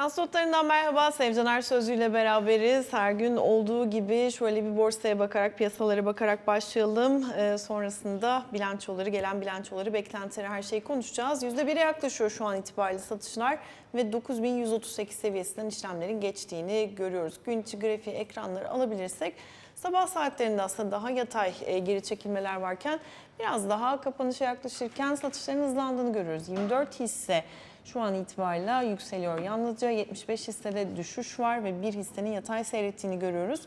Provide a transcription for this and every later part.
Finans notlarından merhaba. Sevcan Sözlü ile beraberiz. Her gün olduğu gibi şöyle bir borsaya bakarak, piyasalara bakarak başlayalım. Ee, sonrasında bilançoları, gelen bilançoları, beklentileri her şeyi konuşacağız. %1'e yaklaşıyor şu an itibariyle satışlar ve 9138 seviyesinden işlemlerin geçtiğini görüyoruz. Gün içi grafiği ekranları alabilirsek sabah saatlerinde aslında daha yatay e, geri çekilmeler varken biraz daha kapanışa yaklaşırken satışların hızlandığını görüyoruz. 24 hisse şu an itibariyle yükseliyor. Yalnızca 75 hissede düşüş var ve bir hissenin yatay seyrettiğini görüyoruz.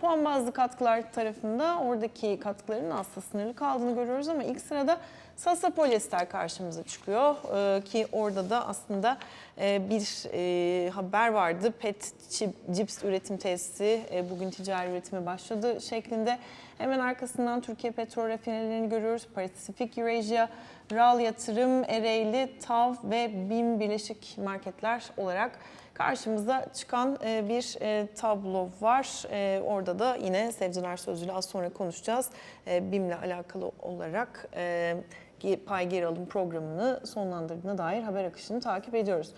Puan bazlı katkılar tarafında oradaki katkıların aslında sınırlı kaldığını görüyoruz ama ilk sırada Sasa Polyester karşımıza çıkıyor Ee, ki orada da aslında e, bir e, haber vardı. PET çip, cips üretim tesisi e, bugün ticari üretime başladı şeklinde. Hemen arkasından Türkiye Petrol Rafinerilerini görüyoruz. Pacific Eurasia, RAL Yatırım, Ereğli, TAV ve BİM Birleşik Marketler olarak karşımıza çıkan e, bir e, tablo var. E, Orada da yine Sevcan Ersözlü ile az sonra konuşacağız. BİM'le alakalı olarak pay geri alım programını sonlandırdığına dair haber akışını takip ediyoruz.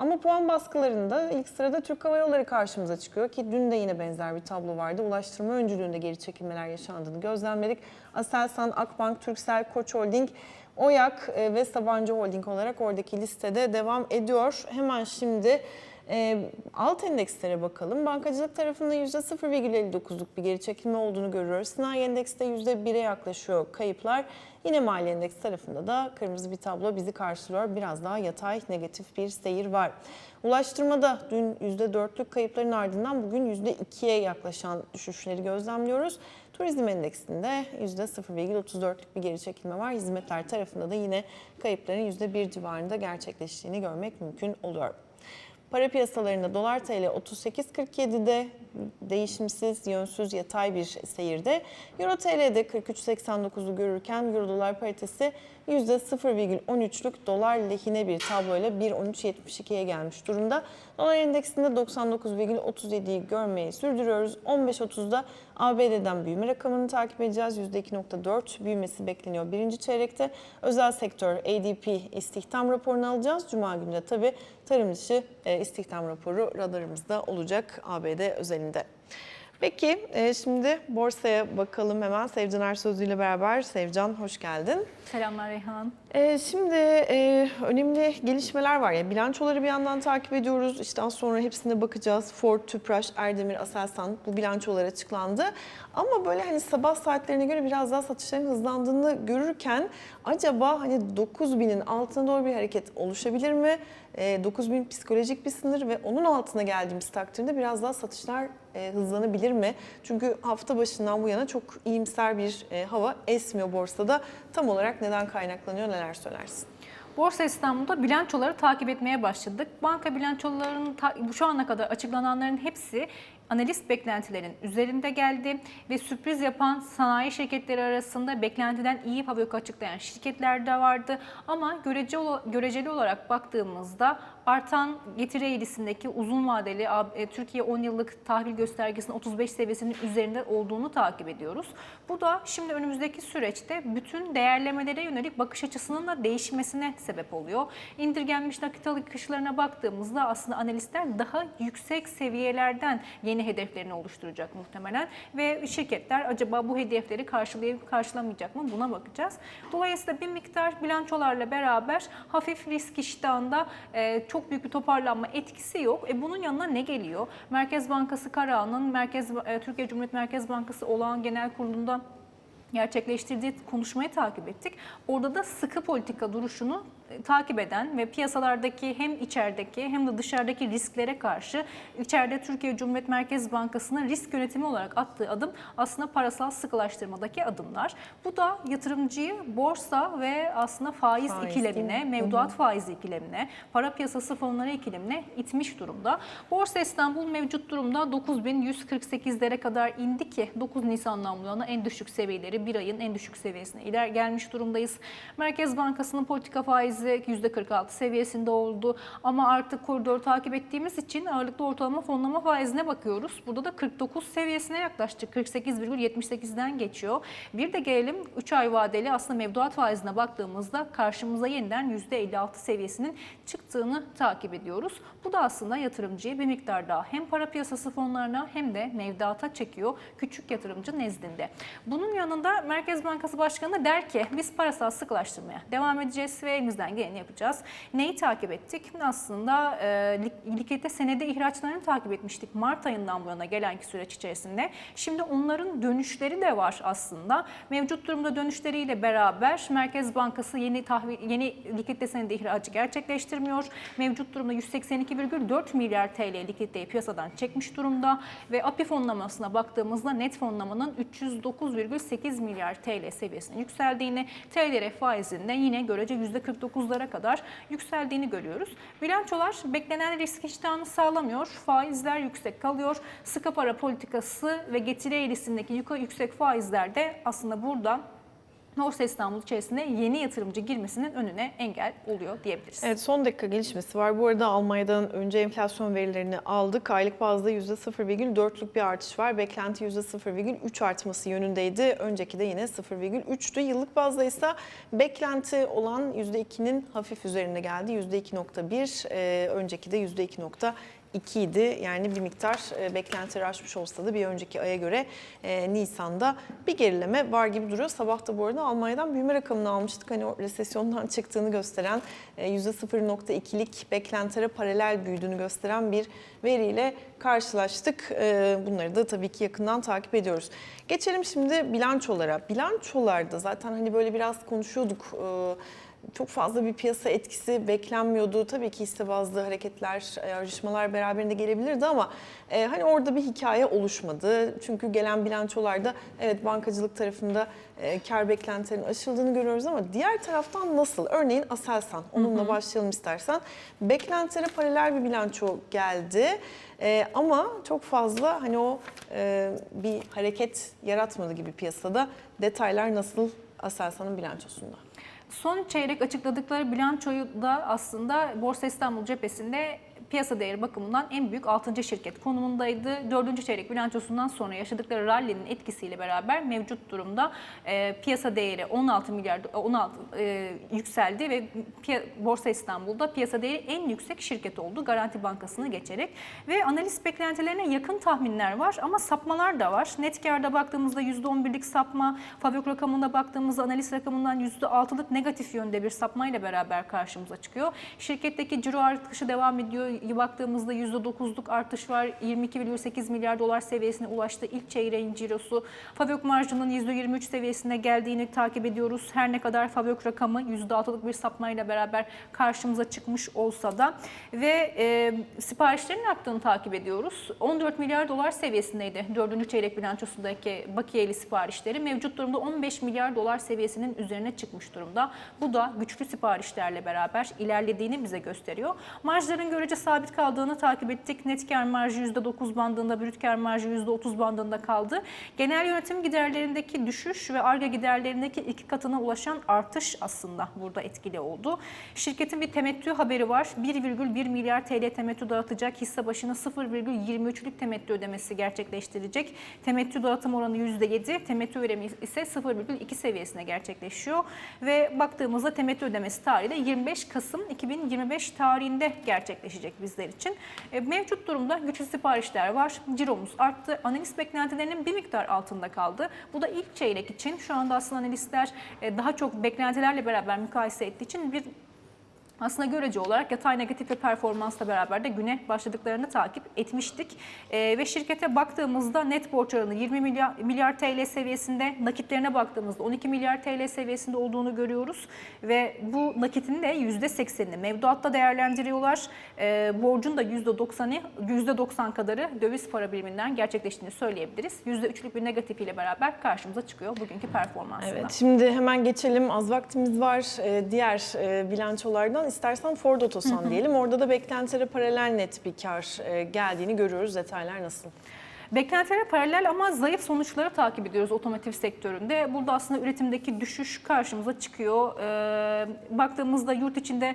Ama puan baskılarında ilk sırada Türk Hava Yolları karşımıza çıkıyor ki dün de yine benzer bir tablo vardı. Ulaştırma öncülüğünde geri çekilmeler yaşandığını gözlemledik. Aselsan, Akbank, Turkcell, Koç Holding, Oyak e, ve Sabancı Holding olarak oradaki listede devam ediyor. Hemen şimdi e, alt endekslere bakalım. Bankacılık tarafında %0,59'luk bir geri çekilme olduğunu görüyoruz. Sanayi endekste %1'e yaklaşıyor kayıplar. Yine mali endeks tarafında da kırmızı bir tablo bizi karşılıyor. Biraz daha yatay negatif bir seyir var. Ulaştırmada dün %4'lük kayıpların ardından bugün %2'ye yaklaşan düşüşleri gözlemliyoruz. Turizm endeksinde %0,34'lük bir geri çekilme var. Hizmetler tarafında da yine kayıpların %1 civarında gerçekleştiğini görmek mümkün oluyor. Para piyasalarında dolar TL 38.47'de değişimsiz, yönsüz, yatay bir seyirde. Euro TL'de 43.89'u görürken Euro dolar paritesi %0,13'lük dolar lehine bir tabloyla 1.13.72'ye gelmiş durumda. Dolar endeksinde 99,37'yi görmeyi sürdürüyoruz. 15.30'da ABD'den büyüme rakamını takip edeceğiz. %2.4 büyümesi bekleniyor birinci çeyrekte. Özel sektör ADP istihdam raporunu alacağız. Cuma günü de tabii tarım dışı e, istihdam raporu radarımızda olacak ABD özelinde. Peki e, şimdi borsaya bakalım hemen Sevcan Ersözlü ile beraber. Sevcan hoş geldin. Selamlar Reyhan. E, şimdi e, önemli gelişmeler var. Yani bilançoları bir yandan takip ediyoruz. İşte az sonra hepsine bakacağız. Ford, Tüpraş, Erdemir, Aselsan bu bilançolar açıklandı. Ama böyle hani sabah saatlerine göre biraz daha satışların hızlandığını görürken acaba hani 9000'in altına doğru bir hareket oluşabilir mi? E, 9000 psikolojik bir sınır ve onun altına geldiğimiz takdirde biraz daha satışlar e, hızlanabilir mi? Çünkü hafta başından bu yana çok iyimser bir e, hava esmiyor borsada. Tam olarak neden kaynaklanıyor neler söylersin? Borsa İstanbul'da bilançoları takip etmeye başladık. Banka bilançolarının şu ana kadar açıklananların hepsi analist beklentilerin üzerinde geldi ve sürpriz yapan sanayi şirketleri arasında beklentiden iyi fabrik açıklayan şirketler de vardı. Ama görece, göreceli olarak baktığımızda artan getiri eğrisindeki uzun vadeli e, Türkiye 10 yıllık tahvil göstergesinin 35 seviyesinin üzerinde olduğunu takip ediyoruz. Bu da şimdi önümüzdeki süreçte bütün değerlemelere yönelik bakış açısının da değişmesine sebep oluyor. İndirgenmiş nakit akışlarına baktığımızda aslında analistler daha yüksek seviyelerden yeni hedeflerini oluşturacak muhtemelen ve şirketler acaba bu hedefleri karşılayıp karşılamayacak mı buna bakacağız. Dolayısıyla bir miktar bilançolarla beraber hafif risk iştahında e, çok büyük bir toparlanma etkisi yok. E bunun yanına ne geliyor? Merkez Bankası Karaağı'nın Merkez e, Türkiye Cumhuriyet Merkez Bankası olağan genel kurulunda gerçekleştirdiği konuşmayı takip ettik. Orada da sıkı politika duruşunu e, takip eden ve piyasalardaki hem içerideki hem de dışarıdaki risklere karşı içeride Türkiye Cumhuriyet Merkez Bankası'nın risk yönetimi olarak attığı adım aslında parasal sıkılaştırmadaki adımlar. Bu da yatırımcıyı borsa ve aslında faiz, Faiz, ikilemine, mevduat faizi ikilemine, para piyasası fonları ikilemine itmiş durumda. Borsa İstanbul mevcut durumda 9148'lere kadar indi ki 9 Nisan'dan bu yana en düşük seviyeleri bir ayın en düşük seviyesine iler gelmiş durumdayız. Merkez Bankası'nın politika faizi faizi %46 seviyesinde oldu. Ama artık koridor takip ettiğimiz için ağırlıklı ortalama fonlama faizine bakıyoruz. Burada da 49 seviyesine yaklaştık. 48,78'den geçiyor. Bir de gelelim 3 ay vadeli aslında mevduat faizine baktığımızda karşımıza yeniden %56 seviyesinin çıktığını takip ediyoruz. Bu da aslında yatırımcıyı bir miktar daha hem para piyasası fonlarına hem de mevduata çekiyor küçük yatırımcı nezdinde. Bunun yanında Merkez Bankası Başkanı der ki biz parasal sıkılaştırmaya devam edeceğiz ve elimizden geleni yapacağız. Neyi takip ettik? Aslında e, lik- likidite senedi ihraçlarını takip etmiştik Mart ayından bu yana gelenki süreç içerisinde. Şimdi onların dönüşleri de var aslında. Mevcut durumda dönüşleriyle beraber Merkez Bankası yeni tahvil yeni likidite senedi ihracı gerçekleştirmiyor. Mevcut durumda 182,4 milyar TL likiditeyi piyasadan çekmiş durumda ve API fonlamasına baktığımızda net fonlamanın 309,8 milyar TL seviyesine yükseldiğini, TLR faizinde yine görece %49'lara kadar yükseldiğini görüyoruz. Bilançolar beklenen risk iştahını sağlamıyor, faizler yüksek kalıyor. Sıkı para politikası ve getiri eğrisindeki yüksek faizler de aslında burada Borsa İstanbul içerisinde yeni yatırımcı girmesinin önüne engel oluyor diyebiliriz. Evet son dakika gelişmesi var. Bu arada Almanya'dan önce enflasyon verilerini aldık. Aylık bazda %0,4'lük bir artış var. Beklenti %0,3 artması yönündeydi. Önceki de yine 0,3'tü. Yıllık bazda ise beklenti olan %2'nin hafif üzerinde geldi. %2,1. Ee, önceki de %2,2 2 idi. Yani bir miktar e, beklentileri aşmış olsa da bir önceki aya göre e, Nisan'da bir gerileme var gibi duruyor. Sabah da bu arada Almanya'dan büyüme rakamını almıştık. Hani o resesyondan çıktığını gösteren e, %0.2'lik beklentilere paralel büyüdüğünü gösteren bir veriyle karşılaştık. E, Bunları da tabii ki yakından takip ediyoruz. Geçelim şimdi bilançolara. Bilançolarda zaten hani böyle biraz konuşuyorduk. e, çok fazla bir piyasa etkisi beklenmiyordu. Tabii ki hisse bazlı hareketler, e, ayrışmalar beraberinde gelebilirdi ama e, hani orada bir hikaye oluşmadı. Çünkü gelen bilançolarda evet bankacılık tarafında e, kar beklentilerinin aşıldığını görüyoruz ama diğer taraftan nasıl? Örneğin Aselsan, onunla başlayalım istersen. Beklentilere paralel bir bilanço geldi. E, ama çok fazla hani o e, bir hareket yaratmadı gibi piyasada. Detaylar nasıl Aselsan'ın bilançosunda? Son çeyrek açıkladıkları bilançoyu da aslında Borsa İstanbul cephesinde piyasa değeri bakımından en büyük 6. şirket konumundaydı. 4. çeyrek bilançosundan sonra yaşadıkları rally'nin etkisiyle beraber mevcut durumda e, piyasa değeri 16 milyar 16 e, yükseldi ve Borsa İstanbul'da piyasa değeri en yüksek şirket oldu Garanti Bankası'nı geçerek ve analiz beklentilerine yakın tahminler var ama sapmalar da var. Net karda baktığımızda %11'lik sapma, Favök rakamına baktığımızda analiz rakamından %6'lık negatif yönde bir sapmayla beraber karşımıza çıkıyor. Şirketteki ciro artışı devam ediyor. Baktığımızda %9'luk artış var. 22,8 milyar dolar seviyesine ulaştı ilk çeyreğin cirosu. Favök marjının %23 seviyesine geldiğini takip ediyoruz. Her ne kadar Favök rakamı %6'lık bir sapmayla beraber karşımıza çıkmış olsa da ve e, siparişlerin arttığını takip ediyoruz. 14 milyar dolar seviyesindeydi 4. çeyrek bilançosundaki bakiyeli siparişleri. Mevcut durumda 15 milyar dolar seviyesinin üzerine çıkmış durumda. Bu da güçlü siparişlerle beraber ilerlediğini bize gösteriyor. Marjların görece sabit kaldığını takip ettik. Net kar marjı %9 bandında, brüt kar marjı %30 bandında kaldı. Genel yönetim giderlerindeki düşüş ve arge giderlerindeki iki katına ulaşan artış aslında burada etkili oldu. Şirketin bir temettü haberi var. 1,1 milyar TL temettü dağıtacak. Hisse başına 0,23'lük temettü ödemesi gerçekleştirecek. Temettü dağıtım oranı %7, temettü verimi ise 0,2 seviyesine gerçekleşiyor. Ve baktığımızda temettü ödemesi tarihi de 25 Kasım 2025 tarihinde gerçekleşecek bizler için. E, Mevcut durumda güçlü siparişler var. Ciromuz arttı. Analiz beklentilerinin bir miktar altında kaldı. Bu da ilk çeyrek için şu anda aslında analistler e, daha çok beklentilerle beraber mukayese ettiği için bir aslında görece olarak yatay negatif bir performansla beraber de güne başladıklarını takip etmiştik. Ee, ve şirkete baktığımızda net borç oranı 20 milyar, milyar TL seviyesinde, nakitlerine baktığımızda 12 milyar TL seviyesinde olduğunu görüyoruz. Ve bu nakitin de %80'ini mevduatta değerlendiriyorlar. Ee, borcun da %90'ı, %90 kadarı döviz para biriminden gerçekleştiğini söyleyebiliriz. %3'lük bir negatif ile beraber karşımıza çıkıyor bugünkü performansında. Evet, şimdi hemen geçelim. Az vaktimiz var. Ee, diğer e, bilançolardan istersen Ford Otosan diyelim. Orada da beklentilere paralel net bir kar e, geldiğini görüyoruz. Detaylar nasıl? Beklentilere paralel ama zayıf sonuçları takip ediyoruz otomotiv sektöründe. Burada aslında üretimdeki düşüş karşımıza çıkıyor. Ee, baktığımızda yurt içinde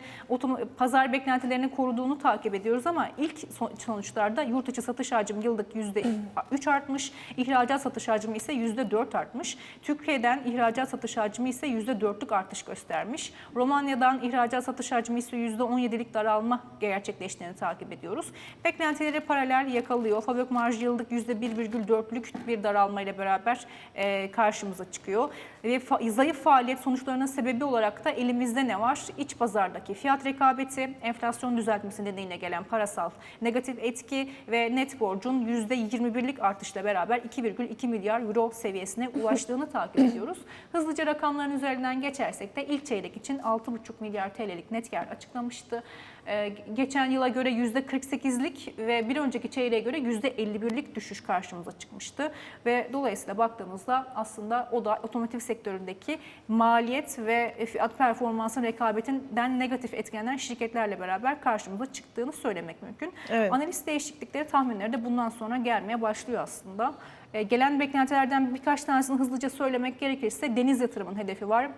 pazar beklentilerini koruduğunu takip ediyoruz ama ilk son- sonuçlarda yurt içi satış hacmi yıllık %3 artmış, ihracat satış hacmi ise %4 artmış. Türkiye'den ihracat satış hacmi ise %4'lük artış göstermiş. Romanya'dan ihracat satış hacmi ise %17'lik daralma gerçekleştiğini takip ediyoruz. Beklentileri paralel yakalıyor. Fabrik marjı yıllık %1,4'lük bir daralma ile beraber e, karşımıza çıkıyor. Ve fa- zayıf faaliyet sonuçlarının sebebi olarak da elimizde ne var? İç pazardaki fiyat rekabeti, enflasyon düzeltmesi nedeniyle gelen parasal negatif etki ve net borcun %21'lik artışla beraber 2,2 milyar euro seviyesine ulaştığını takip ediyoruz. Hızlıca rakamların üzerinden geçersek de ilk çeyrek için 6,5 milyar TL'lik net kar açıklamıştı. Ee, geçen yıla göre %48'lik ve bir önceki çeyreğe göre %51'lik düşüş karşımıza çıkmıştı. Ve dolayısıyla baktığımızda aslında o da otomotiv sektöründeki maliyet ve fiyat performansı rekabetinden negatif etkilenen şirketlerle beraber karşımıza çıktığını söylemek mümkün. Evet. Analiz değişiklikleri tahminleri de bundan sonra gelmeye başlıyor aslında. Ee, Gelen beklentilerden birkaç tanesini hızlıca söylemek gerekirse deniz yatırımın hedefi var.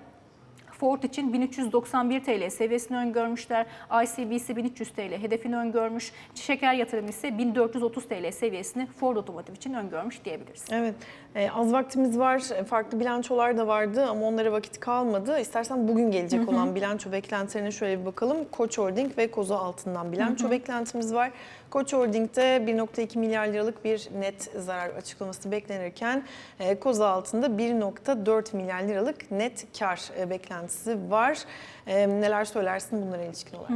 Ford için 1391 TL seviyesini öngörmüşler. ICBC 1300 TL hedefini öngörmüş. Şeker yatırımı ise 1430 TL seviyesini Ford Otomotiv için öngörmüş diyebiliriz. Evet, e, az vaktimiz var. E, Farklı bilançolar da vardı ama onlara vakit kalmadı. İstersen bugün gelecek olan bilanço beklentilerine şöyle bir bakalım. Koç Holding ve Koza Altın'dan bilanço beklentimiz var. Koç Holding'de 1.2 milyar liralık bir net zarar açıklaması beklenirken e, Koza Altın'da 1.4 milyar liralık net kar e, beklentisi var. E, Neler söylersin bunlara ilişkin olarak?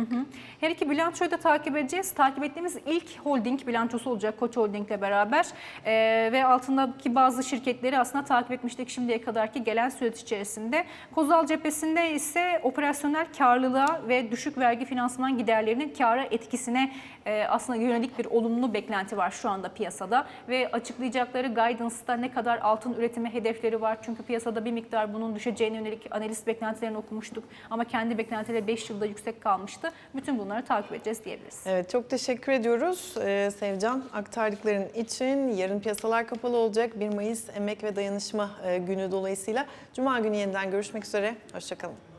Her iki bilançoyu da takip edeceğiz. Takip ettiğimiz ilk holding bilançosu olacak Koç Holding ile beraber. Ee, ve altındaki bazı şirketleri aslında takip etmiştik şimdiye kadarki gelen süreç içerisinde. Kozal cephesinde ise operasyonel karlılığa ve düşük vergi finansman giderlerinin kâra etkisine e, aslında yönelik bir olumlu beklenti var şu anda piyasada. Ve açıklayacakları guidance'da ne kadar altın üretimi hedefleri var. Çünkü piyasada bir miktar bunun düşeceğine yönelik analist beklentilerini okumuştuk. Ama kendi beklentileri 5 yılda yüksek kalmıştı. Bütün bunları takip edeceğiz diyebiliriz. Evet çok teşekkür ediyoruz Ee, Sevcan aktardıkların için. Yarın piyasalar kapalı olacak 1 Mayıs Emek ve Dayanışma e, Günü dolayısıyla. Cuma günü yeniden görüşmek üzere. Hoşçakalın.